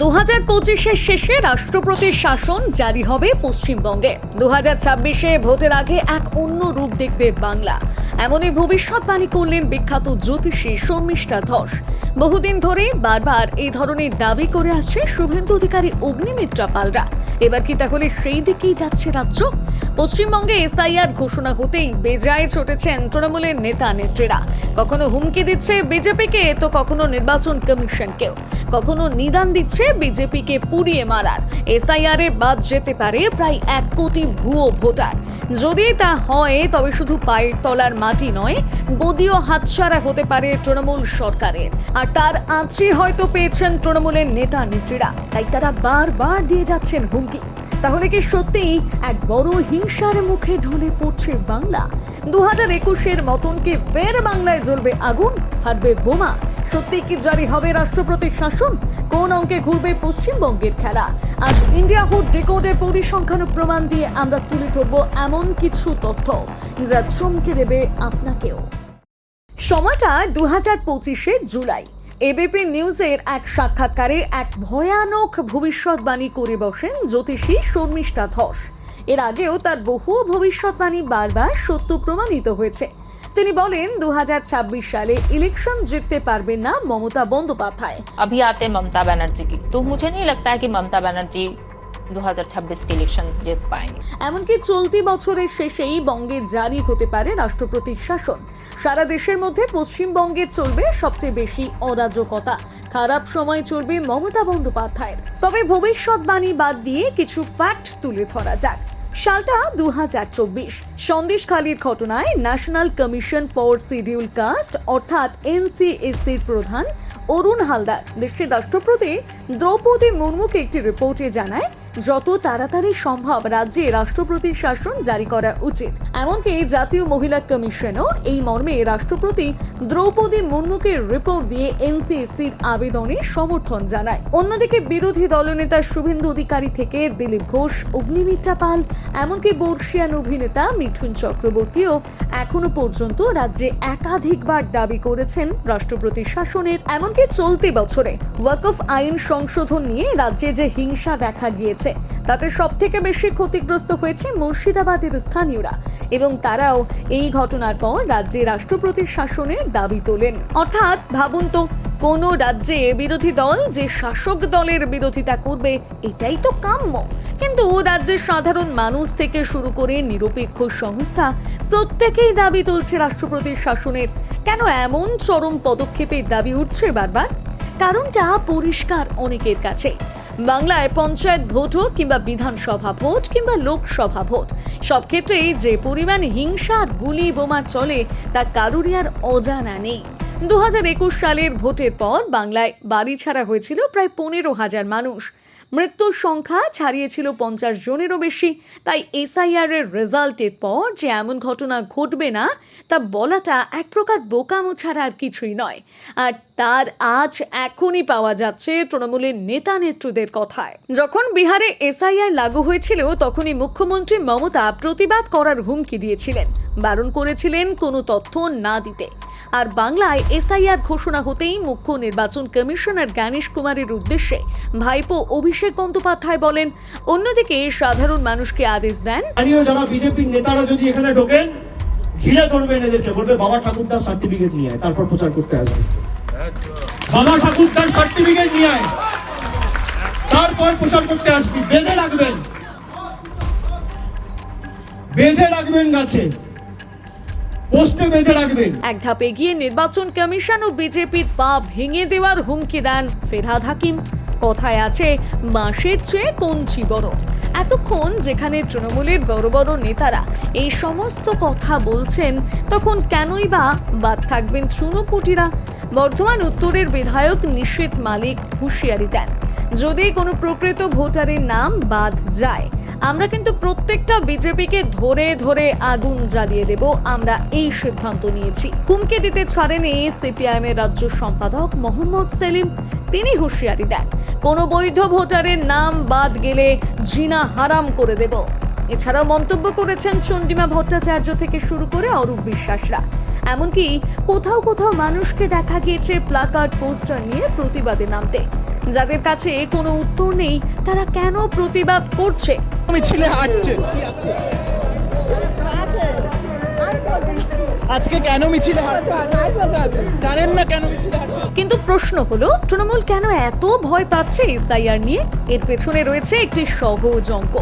দু হাজার পঁচিশের শেষে রাষ্ট্রপতির শাসন জারি হবে পশ্চিমবঙ্গে। দু হাজার ছাব্বিশে ভোটের আগে এক অন্য রূপ দেখবে বাংলা। এমনই ভবিষ্যৎবাণী করলেন বিখ্যাত জ্যোতিষী শর্মিষ্ঠা ধস। বহুদিন ধরে বারবার এই ধরনের দাবি করে আসছে শুভেন্দু অধিকারী অগ্নিমিত্রা পালরা। এবার কি তাহলে সেই দিকেই যাচ্ছে রাজ্য? পশ্চিমবঙ্গে এসআইআর ঘোষণা হতেই বেজায় চটেছেন তৃণমূলের নেতা নেত্রীরা। কখনো হুমকি দিচ্ছে বিজেপিকে, তো কখনো নির্বাচন কমিশনকেও। কখনো নিদান দিচ্ছে বিজেপিকে পুড়িয়ে মারার। এসআইআর এ বাদ যেতে পারে প্রায় এক কোটি ভুয়ো ভোটার। যদি তা হয়, তবে শুধু পায়ের তলার মাটি নয়, গদিও হাতছাড়া হতে পারে তৃণমূল সরকারের। আর তার আঁচড়ে হয়তো পেয়েছেন তৃণমূলের নেতা নেত্রীরা তাই তারা বারবার দিয়ে যাচ্ছেন হুমকি। তাহলে কি সত্যিই এক বড় হিংসার মুখে ঢলে পড়ছে বাংলা? দু হাজার একুশের মতন কি ফের বাংলায় জ্বলবে আগুন? ফাটবে বোমা? সত্যি কি জারি হবে রাষ্ট্রপতির শাসন? কোন অঙ্কে ঘুরবে পশ্চিমবঙ্গের খেলা? আজ ইন্ডিয়া হুড ডিকোডে পরিসংখ্যান প্রমাণ দিয়ে আমরা তুলে ধরবো এমন কিছু তথ্য যা চমকে দেবে আপনাকেও। সময়টা দু হাজার পঁচিশে জুলাই। এবিপি নিউজের এক সাক্ষাৎকারে এক ভয়ানক ভবিষ্যৎবাণী করে বসেন জ্যোতিষী শর্মিষ্ঠা ধস এর আগেও তার বহু ভবিষ্যৎবাণী বারবার সত্য প্রমাণিত হয়েছে তিনি বলেন দু সালে ইলেকশন জিততে পারবেন না মমতা বন্দ্যোপাধ্যায় अभी आते हैं ममता बनर्जी की तो मुझे नहीं लगता है कि ममता बनर्जी দু হাজার ছাব্বিশকে ইলেকশন জেত পায়নি। এমনকি চলতি বছরের শেষেই বঙ্গে জারি হতে পারে রাষ্ট্রপতির শাসন। সারা দেশের মধ্যে পশ্চিমবঙ্গে চলবে সবচেয়ে বেশি অরাজকতা। খারাপ সময় চলবে মমতা বন্দ্যোপাধ্যায়ের। তবে ভবিষ্যৎবাণী বাদ দিয়ে কিছু ফ্যাক্ট তুলে ধরা যাক। সালটা দু হাজার চব্বিশ। সন্দেশখালীর ঘটনায় national commission for schedule caste অর্থাৎ এনসিএসসির প্রধান অরুণ হালদার দেশের রাষ্ট্রপতি দ্রৌপদী মুর্মুকে একটি রিপোর্টে জানায়, যত তাড়াতাড়ি সম্ভব রাজ্যে রাষ্ট্রপতির শাসন জারি করা উচিত। এমনকি জাতীয় মহিলা কমিশনও এই মর্মে রাষ্ট্রপতি দ্রৌপদী মুর্মুকে রিপোর্ট দিয়ে এনসিএসসির আবেদনে সমর্থন জানায়। অন্যদিকে বিরোধী দলনেতা শুভেন্দু অধিকারী থেকে দিলীপ ঘোষ অগ্নিমিত্রা পাল এমনকি বর্ষিয়ান অভিনেতা মিঠুন চক্রবর্তীও এখনও পর্যন্ত রাজ্যে একাধিকবার দাবি করেছেন রাষ্ট্রপতি শাসনের। এমনকি চলতি বছরে ওয়াকফ আইন সংশোধন নিয়ে রাজ্যে যে হিংসা দেখা গিয়েছে, তাতে সব থেকে বেশি ক্ষতিগ্রস্ত হয়েছে মুর্শিদাবাদের স্থানীয়রা এবং তারাও এই ঘটনার পর রাজ্যে রাষ্ট্রপতির শাসনের দাবি তোলেন। অর্থাৎ, ভাবুন তো কোন রাজ্যে বিরোধী দল যে শাসক দলের বিরোধিতা করবে, এটাই তো কাম্য। কিন্তু রাজ্যের সাধারণ মানুষ থেকে শুরু করে নিরপেক্ষ সংস্থা প্রত্যেকেই দাবি তুলছে রাষ্ট্রপতির শাসনের। কেন এমন চরম পদক্ষেপের দাবি উঠছে বারবার? কারণটা পরিষ্কার অনেকের কাছে। বাংলায় পঞ্চায়েত ভোট হোক কিংবা বিধানসভা ভোট কিংবা লোকসভা ভোট, সব ক্ষেত্রেই যে পরিমাণ হিংসা গুলি বোমা চলে, তা কারুরই আর অজানা নেই। দু হাজার একুশ সালের ভোটের পর বাংলায় বাড়ি ছাড়া হয়েছিল প্রায় পনেরো হাজার মানুষ। মৃত্যুর সংখ্যা ছাড়িয়েছিল পঞ্চাশ জনেরও বেশি। তাই এসআইআর এর রেজাল্টের পর যে এমন ঘটনা ঘটবে না, তা বলাটা এক প্রকার বোকামো ছাড়া আর কিছুই নয়। আর তার আজ এখনই পাওয়া যাচ্ছে তৃণমূলের নেতা নেত্রীদের কথায়। যখন বিহারে এসআইআর লাগু হয়েছিল, তখনই মুখ্যমন্ত্রী মমতা প্রতিবাদ করার হুমকি দিয়েছিলেন। বারণ করেছিলেন কোনো তথ্য না দিতে। আর বাংলায় এসআইআর ঘোষণা হতেই মুখ্য নির্বাচন কমিশনার জ্ঞানেশ কুমারের উদ্দেশ্যে ভাইপো অভিষেক বন্দ্যোপাধ্যায় বলেন, অন্যদিকে সাধারণ মানুষকে আদেশ দেন। যারা বিজেপির নেতারা যদি এখানে ঢোকেন, ঘিরে ধরবেন এদেরকে, বলবে বাবা ঠাকুরদার সার্টিফিকেট নিয়ে আয়, তারপর প্রচার করতে আসবে। বাবা ঠাকুরদার সার্টিফিকেট নিয়ে আয়, তারপর প্রচার করতে আসবি। বেঁধে রাখবেন। বেঁধে রাখবেন গাছে। পোস্টে বেঁধে রাখবেন। এক ধাপ এগিয়ে নির্বাচন কমিশন ও বিজেপির পা ভেঙে দেওয়ার হুমকি দেন ফেরহাদ হাকিম। কথায় আছে বাঁশের চেয়ে কঞ্চি বড় এতক্ষণ যেখানে তৃণমূলের বড় বড় নেতারা এই সমস্ত কথা বলছেন, তখন কেনই বা বাদ থাকবেন চুনোপুটিরা বর্ধমান উত্তরের বিধায়ক নিশীত মালিক হুঁশিয়ারি দেন। যদি কোনো প্রকৃত ভোটারের নাম বাদ যায় আমরা কিন্তু প্রত্যেকটা বিজেপিকে ধরে ধরে আগুন জ্বালিয়ে দেব। আমরা এই সিদ্ধান্ত নিয়েছি। হুমকি দিতে ছাড়েনি সিপিআইএম এর রাজ্য সম্পাদক মোহাম্মদ সেলিম। তিনি হুঁশিয়ারি দেন। কোনো বৈধ ভোটারের নাম বাদ গেলে জিনা হারাম করে দেব। এছাড়াও মন্তব্য করেছেন চন্ডিমা ভট্টাচার্য থেকে শুরু করে অরূপ বিশ্বাসরা। এমনকি কোথাও কোথাও মানুষকে দেখা গিয়েছে প্লাকার্ড, পোস্টার নিয়ে প্রতিবাদে নামতে। যাদের কাছে কোনো উত্তর নেই, তারা কেন প্রতিবাদ করছে? মিছিলে হাঁটছে। আজকে কেন মিছিলে জানেন না কেন মিছিলে কিন্তু প্রশ্ন হলো, তৃণমূল কেন এত ভয় পাচ্ছে এসআইআর নিয়ে? এর পেছনে রয়েছে একটি সহজ অঙ্ক।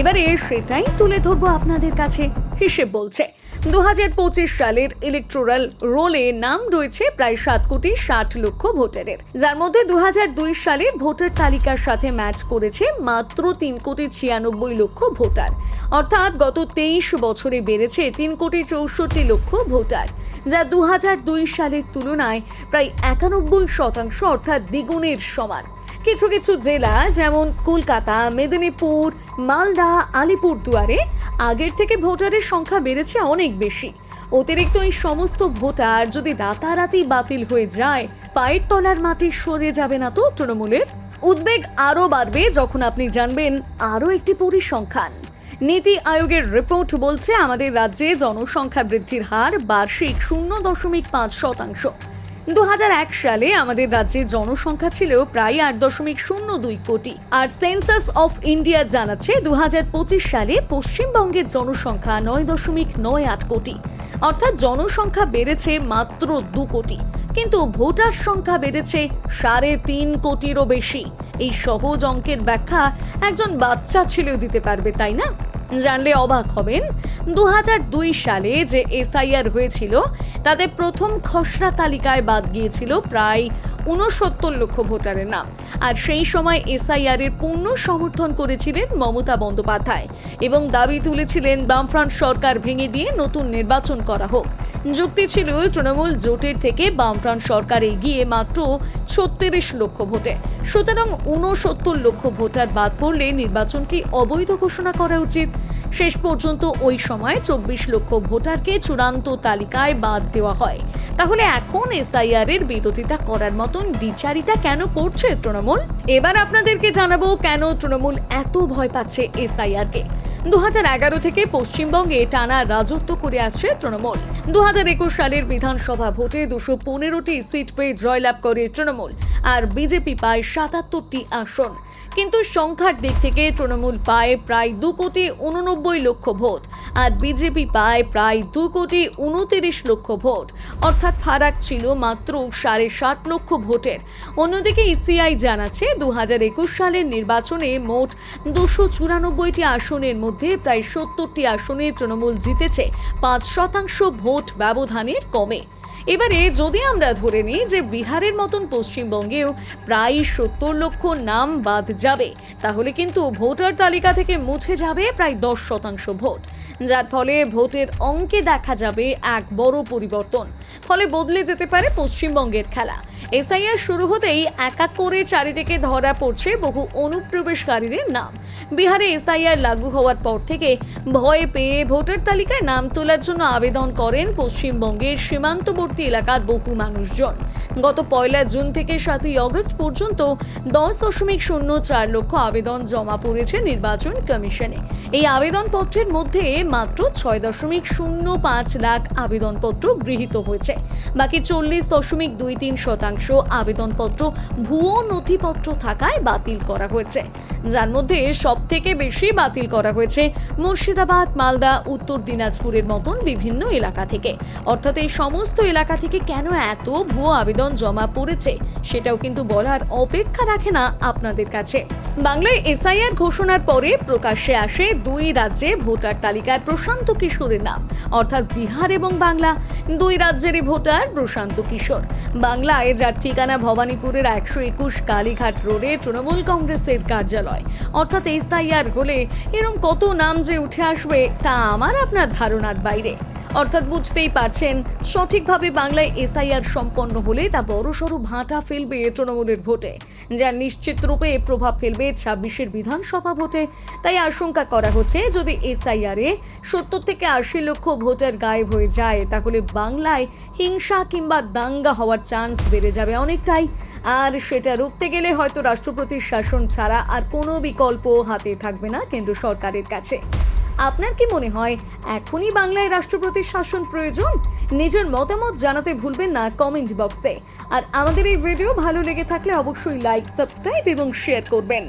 এবারে সেটাই তুলে ধরবো আপনাদের কাছে। হিসেব বলছে। দু হাজার পঁচিশ সালের ইলেকট্রাল রোলে নাম রয়েছে প্রায় সাত কোটি ষাট লক্ষ ভোটারের। যার মধ্যে দুহাজার দুই সালের ভোটার তালিকার সাথে ম্যাচ করেছে মাত্র তিন কোটি ছিয়ানব্বই লক্ষ ভোটার। অর্থাৎ গত তেইশ বছরে বেড়েছে তিন কোটি চৌষট্টি লক্ষ ভোটার, যা দু হাজার দুই সালের তুলনায় প্রায় একানব্বই শতাংশ অর্থাৎ দ্বিগুণের সমান। কিছু কিছু জেলা যেমন কলকাতা, মেদিনীপুর, মালদা, আলিপুরদুয়ারে আগের থেকে ভোটারের সংখ্যা বেড়েছে অনেক বেশি। অতিরিক্ত এই সমস্ত ভোটার যদি রাতারাতি বাতিল হয়ে যায়, পায়ের তলার মাটি সরে যাবে না তো তৃণমূলের? উদ্বেগ আরও বাড়বে যখন আপনি জানবেন আরও একটি পরিসংখ্যান। নীতি আয়োগের রিপোর্ট বলছে, আমাদের রাজ্যে জনসংখ্যা বৃদ্ধির হার বার্ষিক শূন্য দশমিক পাঁচ শতাংশ। দু হাজার এক সালে আমাদের রাজ্যের জনসংখ্যা ছিল প্রায় আট দশমিক শূন্য দুই কোটি। আর সেন্সাস অফ ইন্ডিয়া জানাচ্ছে দু পঁচিশ সালে পশ্চিমবঙ্গের জনসংখ্যা নয় দশমিক নয় আট কোটি। অর্থাৎ জনসংখ্যা বেড়েছে মাত্র দু কোটি। কিন্তু ভোটার সংখ্যা বেড়েছে সাড়ে তিন কোটিরও বেশি। এই সহজ অঙ্কের ব্যাখ্যা একজন বাচ্চা ছেলেও দিতে পারবে, তাই না? জানলে অবাক হবেন দু হাজার দুই সালে যে এসআইআর হয়েছিল, তাতে প্রথম খসড়া তালিকায় বাদ গিয়েছিল প্রায় ঊনসত্তর লক্ষ ভোটারের নাম। আর সেই সময় এসআইআর এর পূর্ণ সমর্থন করেছিলেন মমতা বন্দ্যোপাধ্যায় এবং দাবি তুলেছিলেন বামফ্রন্ট সরকার ভেঙে দিয়ে নতুন নির্বাচন করা হোক। যুক্তি ছিল তৃণমূল জোটের থেকে বামফ্রন্ট সরকার এগিয়ে মাত্র ছত্রিশ লক্ষ ভোটে। সুতরাং উনসত্তর লক্ষ ভোটার বাদ পড়লে নির্বাচনকে অবৈধ ঘোষণা করা উচিত। শেষ পর্যন্ত ওই সময় চব্বিশ লক্ষ ভোটারকে চূড়ান্ত তালিকায় বাদ দেওয়া হয়। তাহলে এখন এসআইআর এর বিরোধিতা করার মতন দ্বিচারিতা কেন করছে তৃণমূল? এবার আপনাদেরকে জানাব কেন তৃণমূল এত ভয় পাচ্ছে এসআইআর কে দু হাজার এগারো থেকে পশ্চিমবঙ্গে টানা রাজত্ব করে আসছে তৃণমূল। দু হাজার একুশ সালের বিধানসভা ভোটে দুশো পনেরোটি সিট পেয়ে জয়লাভ করে তৃণমূল, আর বিজেপি পায় সাতাত্তরটি আসন। কিন্তু সংখ্যার দিক থেকে তৃণমূল পায় প্রায় দু কোটি উননব্বই লক্ষ ভোট। আর বিজেপি পায় প্রায় দু কোটি উনতিরিশ লক্ষ ভোট। অর্থাৎ ফারাক ছিল মাত্র সাড়ে ষাট লক্ষ ভোটের। অন্যদিকে ইসিআই জানাচ্ছে দু হাজার একুশ সালের নির্বাচনে মোট দুশো চুরানব্বইটি আসনের মধ্যে প্রায় সত্তরটি আসনে তৃণমূল জিতেছে, পাঁচ শতাংশ ভোট ব্যবধানের কমে। এবারে যদি আমরা ধরে নিই যে বিহারের মতন পশ্চিমবঙ্গেও প্রায় সত্তর লক্ষ নাম বাদ যাবে, তাহলে কিন্তু ভোটার তালিকা থেকে মুছে যাবে প্রায় দশ শতাংশ ভোট। যার ফলে ভোটের অঙ্কে দেখা যাবে এক বড় পরিবর্তন। ফলে বদলে যেতে পারে পশ্চিমবঙ্গের খেলা। এসআইআর শুরু হতেই এক করে চারিদিকে ধরা পড়ছে বহু অনুপ্রবেশকারীদের নাম। বিহারে এসআইআর লাগু হওয়ার পর থেকে ভয় পেয়ে ভোটার তালিকায় নাম তোলার জন্য আবেদন করেন পশ্চিমবঙ্গের সীমান্তবর্তী এলাকার বহু মানুষজন। গত পয়লা জুন থেকে সাতই অগস্ট পর্যন্ত দশ দশমিক শূন্য চার লক্ষ আবেদন জমা পড়েছে নির্বাচন কমিশনে। এই আবেদনপত্রের মধ্যে মাত্র ছয় দশমিক শূন্য পাঁচ লাখ আবেদনপত্র গৃহীত হয়েছে। বাকি চল্লিশ দশমিক দুই তিন শতাংশ আবেদনপত্র, ভুয়ো নথিপত্র থাকায় বাতিল করা হয়েছে। যার মধ্যে সব থেকে বেশি বাতিল করা হয়েছে মুর্শিদাবাদ, মালদা, উত্তর দিনাজপুরের মতন বিভিন্ন এলাকা থেকে। অর্থাৎ এই সমস্ত এলাকা থেকে কেন এত ভুয়ো আবেদন জমা পড়েছে, সেটাও কিন্তু বলার অপেক্ষা রাখে না আপনাদের কাছে। বাংলায় এসআইআর ঘোষণার পরে প্রকাশ্যে আসে দুই রাজ্যে ভোটার তালিকায় প্রশান্ত কিশোরের নাম, অর্থাৎ বিহার এবং বাংলা। দুই রাজ্যেরই ভোটার প্রশান্ত কিশোর। বাংলায় যার ঠিকানা ভবানীপুরের একশো একুশ কালীঘাট রোডে তৃণমূল কংগ্রেসের কার্যালয়। অর্থাৎ এসআইআর গোলে এরম কত নাম যে উঠে আসবে তা আমার আপনার ধারণার বাইরে। অর্থাৎ বুঝতেই পারছেন, সঠিকভাবে বাংলায় এসআইআর সম্পন্ন হলে তা বড়সড় ভাঁটা ফেলবে তৃণমূলের ভোটে। যা নিশ্চিত রূপে প্রভাব ফেলবে ছাব্বিশের বিধানসভা ভোটে। তাই আশঙ্কা করা হচ্ছে, যদি এসআইআর সত্তর থেকে আশি লক্ষ ভোটার গায়েব হয়ে যায়, তাহলে বাংলায় হিংসা কিংবা দাঙ্গা হওয়ার চান্স বেড়ে যাবে অনেকটাই। আর সেটা রুখতে গেলে হয়তো রাষ্ট্রপতির শাসন ছাড়া আর কোনো বিকল্প হাতে থাকবে না কেন্দ্র সরকারের কাছে। আপনার কি মনে হয়, এখনই বাংলায় রাষ্ট্রপতির শাসন প্রয়োজন? নিজের মতামত জানাতে ভুলবেন না কমেন্ট বক্সে। আর আমাদের এই ভিডিও ভালো লেগে থাকলে অবশ্যই লাইক, সাবস্ক্রাইব এবং শেয়ার করবেন।